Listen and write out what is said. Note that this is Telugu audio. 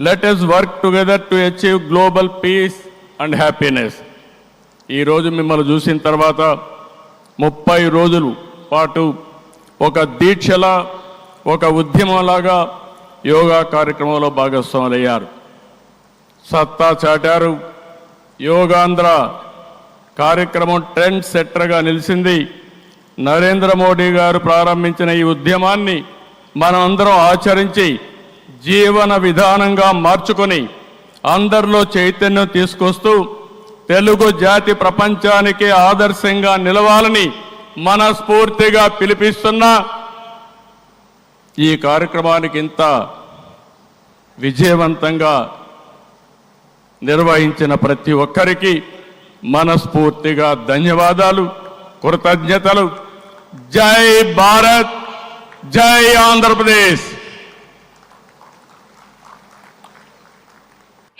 Let's work together to achieve global peace and happiness ఈరోజు మిమ్మల్ని చూసిన తర్వాత ముప్పై రోజులు పాటు ఒక దీక్షలా ఒక ఉద్యమంలాగా యోగా కార్యక్రమంలో భాగస్వాములయ్యారు. సత్తా చాటారు. యోగాంధ్ర కార్యక్రమం ట్రెండ్ సెట్టర్గా నిలిచింది. నరేంద్ర మోడీ గారు ప్రారంభించిన ఈ ఉద్యమాన్ని మనమందరం ఆచరించి జీవన విధానంగా మార్చుకొని అందరిలో చైతన్యం తీసుకొస్తూ తెలుగు జాతి ప్రపంచానికి ఆదర్శంగా నిలవాలని మనస్ఫూర్తిగా పిలిపిస్తున్నా ఈ కార్యక్రమానికి ఇంత విజయవంతంగా నిర్వహించిన ప్రతి ఒక్కరికి మనస్ఫూర్తిగా ధన్యవాదాలు కృతజ్ఞతలు. జై భారత్ జై ఆంధ్రప్రదేశ్.